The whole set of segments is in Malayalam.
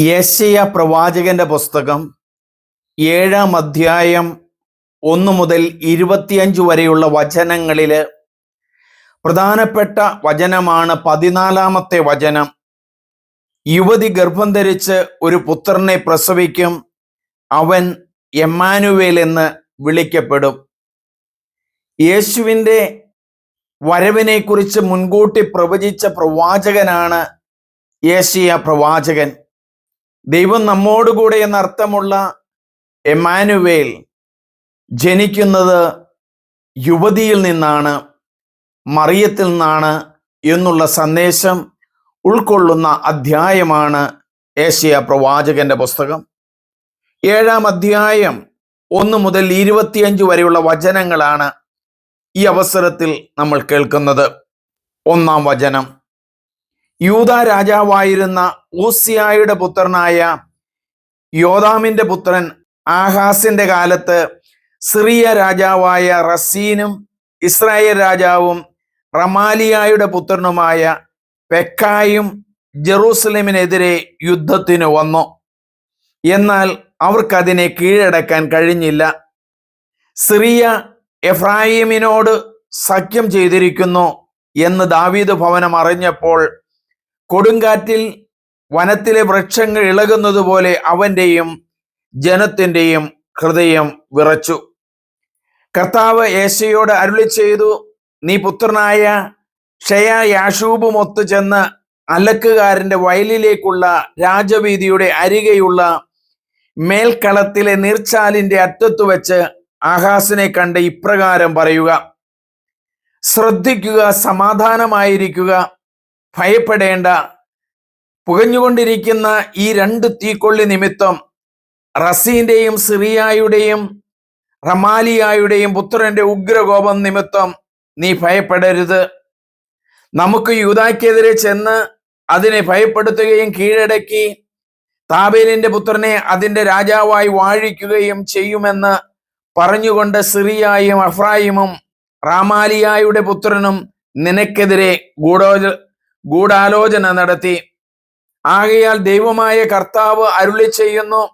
യേശയ പ്രവാചകന്റെ പുസ്തകം ഏഴാം അധ്യായം ഒന്ന് മുതൽ ഇരുപത്തിയഞ്ച് വരെയുള്ള വചനങ്ങളിൽ പ്രധാനപ്പെട്ട വചനമാണ് പതിനാലാമത്തെ വചനം. യുവതി ഗർഭം ധരിച്ച് ഒരു പുത്രനെ പ്രസവിക്കും അവൻ എമ്മാനുവേൽ എന്ന് വിളിക്കപ്പെടും. യേശുവിന്റെ വരവിനെക്കുറിച്ച് മുൻകൂട്ടി പ്രവചിച്ച പ്രവാചകനാണ് യേശയ പ്രവാചകൻ. ദൈവം നമ്മോടുകൂടെ എന്നർത്ഥമുള്ള എമാനുവേൽ ജനിക്കുന്നത് യുവതിയിൽ നിന്നാണ് മറിയത്തിൽ നിന്നാണ് എന്നുള്ള സന്ദേശം ഉൾക്കൊള്ളുന്ന അധ്യായമാണ് ഏഷ്യ പ്രവാചകന്റെ പുസ്തകം. ഏഴാം അധ്യായം ഒന്ന് മുതൽ ഇരുപത്തിയഞ്ച് വരെയുള്ള വചനങ്ങളാണ് ഈ അവസരത്തിൽ നമ്മൾ കേൾക്കുന്നത്. ഒന്നാം വചനം. യൂത രാജാവായിരുന്ന ഊസിയായുടെ പുത്രനായ യോദാമിന്റെ പുത്രൻ ആഹാസിന്റെ കാലത്ത് സിറിയ രാജാവായ റസീനും ഇസ്രായേൽ രാജാവും റമാലിയായുടെ പുത്രനുമായ പെക്കായും ജെറൂസലേമിനെതിരെ യുദ്ധത്തിന് വന്നു. എന്നാൽ അവർക്കതിനെ കീഴടക്കാൻ കഴിഞ്ഞില്ല. സിറിയ എഫ്രായിമിനോട് സഖ്യം ചെയ്തിരിക്കുന്നു എന്ന് ദാവീദ് ഭവനം അറിഞ്ഞപ്പോൾ കൊടുങ്കാറ്റിൽ വനത്തിലെ വൃക്ഷങ്ങൾ ഇളകുന്നത് പോലെ അവന്റെയും ജനത്തിന്റെയും ഹൃദയം വിറച്ചു. കർത്താവ് യേശയോട് അരുളി ചെയ്തു നീ പുത്രനായ ഷയ യാഷൂബുമൊത്തു ചെന്ന് അലക്കുകാരന്റെ വയലിലേക്കുള്ള രാജവീതിയുടെ അരികെയുള്ള മേൽക്കളത്തിലെ നീർച്ചാലിന്റെ അറ്റത്തു വെച്ച് ആഹാസിനെ കണ്ട് ഇപ്രകാരം പറയുക. ശ്രദ്ധിക്കുക സമാധാനമായിരിക്കുക. ഭയപ്പെടേണ്ട. പുകഞ്ഞുകൊണ്ടിരിക്കുന്ന ഈ രണ്ട് തീക്കൊള്ളി നിമിത്തം റസീന്റെയും സിറിയായുടെയും റമാലിയായുടെയും പുത്രന്റെ ഉഗ്രകോപം നിമിത്തം നീ ഭയപ്പെടരുത്. നമുക്ക് യൂതാക്കെതിരെ ചെന്ന് അതിനെ ഭയപ്പെടുത്തുകയും കീഴടക്കി താബേലിന്റെ പുത്രനെ അതിന്റെ രാജാവായി വാഴിക്കുകയും ചെയ്യുമെന്ന് പറഞ്ഞുകൊണ്ട് സിറിയായും അഫ്രായിമും റാമാലിയായുടെ പുത്രനും നിനക്കെതിരെ ഗൂഢോജ ഗൂഢാലോചന നടത്തി. ആകയാൽ ദൈവമായ കർത്താവ് അരുളി ചെയ്യുന്നു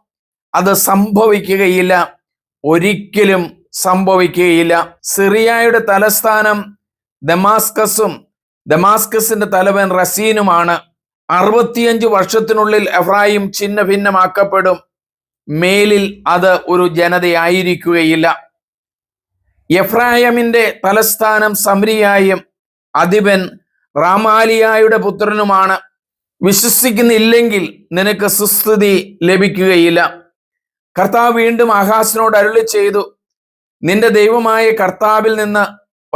അത് സംഭവിക്കുകയില്ല. ഒരിക്കലും സംഭവിക്കുകയില്ല. സിറിയയുടെ തലസ്ഥാനം ദമാസ്കസും ദമാസ്കസിന്റെ തലവൻ റസീനുമാണ്. അറുപത്തിയഞ്ച് വർഷത്തിനുള്ളിൽ എഫ്രായിം ചിഹ്ന ഭിന്നമാക്കപ്പെടും മേലിൽ അത് ഒരു ജനതയായിരിക്കുകയില്ല. എഫ്രായമിന്റെ തലസ്ഥാനം സംരിയായും അധിപൻ റാമാലിയായുടെ പുത്രനുമാണ്. വിശ്വസിക്കുന്നില്ലെങ്കിൽ നിനക്ക് സുസ്ഥിതി ലഭിക്കുകയില്ല. കർത്താവ് വീണ്ടും ആഹാസിനോട് അരുളി ചെയ്തു നിന്റെ ദൈവമായ കർത്താവിൽ നിന്ന്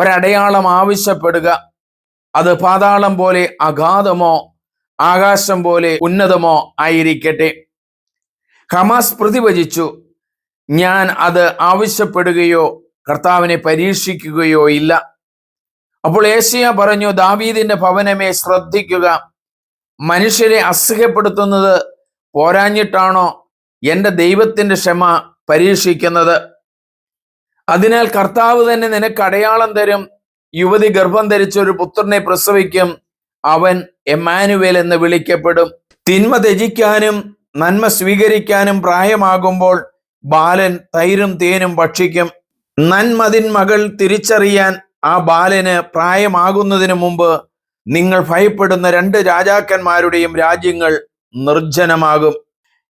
ഒരടയാളം ആവശ്യപ്പെടുക. അത് പാതാളം പോലെ അഗാധമോ ആകാശം പോലെ ഉന്നതമോ ആയിരിക്കട്ടെ. ഹമാസ് പ്രതിഭജിച്ചു ഞാൻ അത് ആവശ്യപ്പെടുകയോ കർത്താവിനെ പരീക്ഷിക്കുകയോ ഇല്ല. അപ്പോൾ ഏഷ്യ പറഞ്ഞു ദാവീദിന്റെ ഭവനമേ ശ്രദ്ധിക്കുക. മനുഷ്യരെ അസഹ്യപ്പെടുത്തുന്നത് പോരാഞ്ഞിട്ടാണോ എന്റെ ദൈവത്തിന്റെ ക്ഷമ പരീക്ഷിക്കുന്നത്? അതിനാൽ കർത്താവ് തന്നെ നിനക്ക് അടയാളം തരും. യുവതി ഗർഭം ധരിച്ച ഒരു പുത്രനെ പ്രസവിക്കും. അവൻ എമാനുവേൽ എന്ന് വിളിക്കപ്പെടും. തിന്മ ത്യജിക്കാനും നന്മ സ്വീകരിക്കാനും പ്രായമാകുമ്പോൾ ബാലൻ തൈരും തേനും ഭക്ഷിക്കും. നന്മതിൻ മകൾ തിരിച്ചറിയാൻ ആ ബാലന് പ്രായമാകുന്നതിന് മുമ്പ് നിങ്ങൾ ഭയപ്പെടുന്ന രണ്ട് രാജാക്കന്മാരുടെയും രാജ്യങ്ങൾ നിർജനമാകും.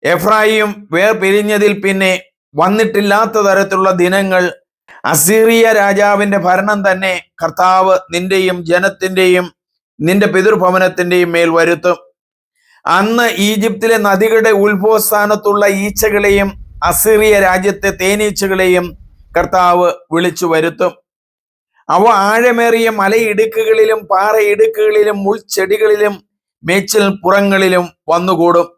എഫ്രായിം വേർപിരിഞ്ഞതിൽ പിന്നെ വന്നിട്ടില്ലാത്ത തരത്തിലുള്ള ദിനങ്ങൾ അസീറിയ രാജാവിന്റെ ഭരണം തന്നെ കർത്താവ് നിന്റെയും ജനത്തിന്റെയും നിന്റെ പിതൃഭവനത്തിന്റെയും മേൽ വരുത്തും. അന്ന് ഈജിപ്തിലെ നദികളുടെ ഉത്ഭവസ്ഥാനത്തുള്ള ഈച്ചകളെയും അസീറിയ രാജ്യത്തെ തേനീച്ചകളെയും കർത്താവ് വിളിച്ചു വരുത്തും. അവ ആഴമേറിയ മലയിടുക്കുകളിലും പാറയിടുക്കുകളിലും മുൾച്ചെടികളിലും മേച്ചിൽ പുറങ്ങളിലും വന്നുകൂടും.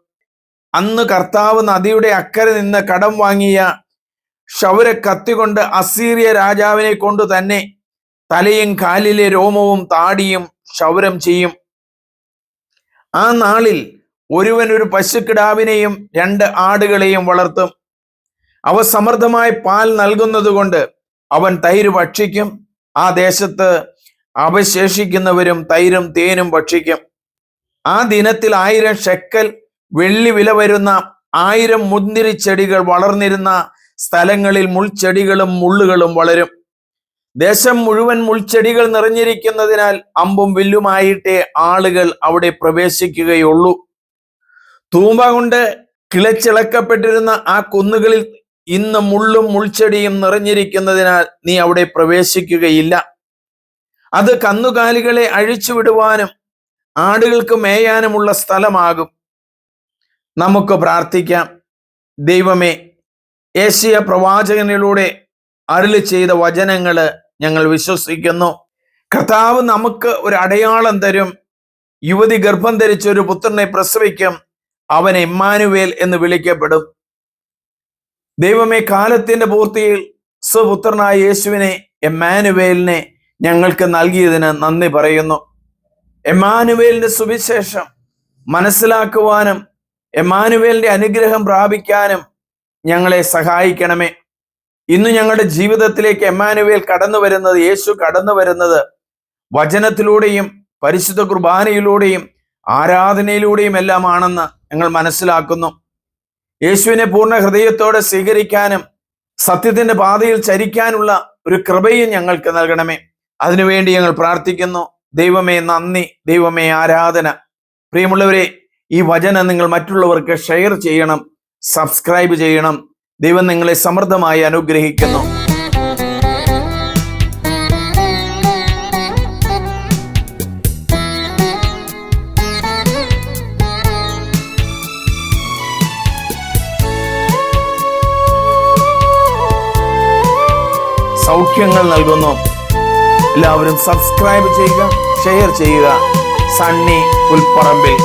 അന്ന് കർത്താവ് നദിയുടെ അക്കരെ നിന്ന് കടം വാങ്ങിയ ക്ഷൗര കത്തികൊണ്ട് അസീറിയ രാജാവിനെ കൊണ്ട് തന്നെ തലയും കാലിലെ രോമവും താടിയും ക്ഷൗരം ചെയ്യും. ആ നാളിൽ ഒരുവൻ ഒരു പശുക്കിടാവിനെയും രണ്ട് ആടുകളെയും വളർത്തും. അവ സമൃദ്ധമായി പാൽ നൽകുന്നതുകൊണ്ട് അവൻ തൈര് ഭക്ഷിക്കും. ആ ദേശത്ത് അവശേഷിക്കുന്നവരും തൈരും തേനും ഭക്ഷിക്കും. ആ ദിനത്തിൽ ആയിരം ഷെക്കൽ വെള്ളി വില വരുന്ന ആയിരം മുന്തിരി ചെടികൾ വളർന്നിരുന്ന സ്ഥലങ്ങളിൽ മുൾച്ചെടികളും മുള്ളുകളും വളരും. ദേശം മുഴുവൻ മുൾച്ചെടികൾ നിറഞ്ഞിരിക്കുന്നതിനാൽ അമ്പും വില്ലുമായിട്ടേ ആളുകൾ അവിടെ പ്രവേശിക്കുകയുള്ളൂ. തൂമ്പ കൊണ്ട് കിളച്ചിളക്കപ്പെട്ടിരുന്ന ആ കുന്നുകളിൽ ഇന്ന് മുള്ളും മുൾച്ചെടിയും നിറഞ്ഞിരിക്കുന്നതിനാൽ നീ അവിടെ പ്രവേശിക്കുകയില്ല. അത് കന്നുകാലികളെ അഴിച്ചുവിടുവാനും ആടുകൾക്ക് മേയാനുമുള്ള സ്ഥലമാകും. നമുക്ക് പ്രാർത്ഥിക്കാം. ദൈവമേ ഏഷ്യ പ്രവാചകനിലൂടെ അരുളി ചെയ്ത വചനങ്ങൾ ഞങ്ങൾ വിശ്വസിക്കുന്നു. കർത്താവ് നമുക്ക് ഒരു അടയാളം തരും. യുവതി ഗർഭം ധരിച്ച ഒരു പുത്രനെ പ്രസവിക്കും. അവൻ എമ്മാനുവേൽ എന്ന് വിളിക്കപ്പെടും. ദൈവമേ കാലത്തിന്റെ പൂർത്തിയിൽ സ്വപുത്രനായ യേശുവിനെ എമ്മാനുവേലിനെ ഞങ്ങൾക്ക് നൽകിയതിന് നന്ദി പറയുന്നു. എമ്മാനുവേലിന്റെ സുവിശേഷം മനസ്സിലാക്കുവാനും എമ്മാനുവേലിന്റെ അനുഗ്രഹം പ്രാപിക്കാനും ഞങ്ങളെ സഹായിക്കണമേ. ഇന്ന് ഞങ്ങളുടെ ജീവിതത്തിലേക്ക് എമ്മാനുവേൽ കടന്നു വരുന്നത് യേശു കടന്നു വരുന്നത് വചനത്തിലൂടെയും പരിശുദ്ധ കുർബാനയിലൂടെയും ആരാധനയിലൂടെയും എല്ലാമാണെന്ന് ഞങ്ങൾ മനസ്സിലാക്കുന്നു. യേശുവിനെ പൂർണ ഹൃദയത്തോടെ സ്വീകരിക്കാനും സത്യത്തിന്റെ പാതയിൽ ചരിക്കാനുള്ള ഒരു കൃപയും ഞങ്ങൾക്ക് നൽകണമേ. അതിനുവേണ്ടി ഞങ്ങൾ പ്രാർത്ഥിക്കുന്നു. ദൈവമേ നന്ദി ദൈവമേ ആരാധന. പ്രിയമുള്ളവരെ ഈ വചനം നിങ്ങൾ മറ്റുള്ളവർക്ക് ഷെയർ ചെയ്യണം സബ്സ്ക്രൈബ് ചെയ്യണം. ദൈവം നിങ്ങളെ സമൃദ്ധമായി അനുഗ്രഹിക്കുന്നു. സൗഖ്യങ്ങൾ നൽകുന്നു. എല്ലാവരും സബ്സ്ക്രൈബ് ചെയ്യുക ഷെയർ ചെയ്യുക. സണ്ണി പുൽപ്പറമ്പിൽ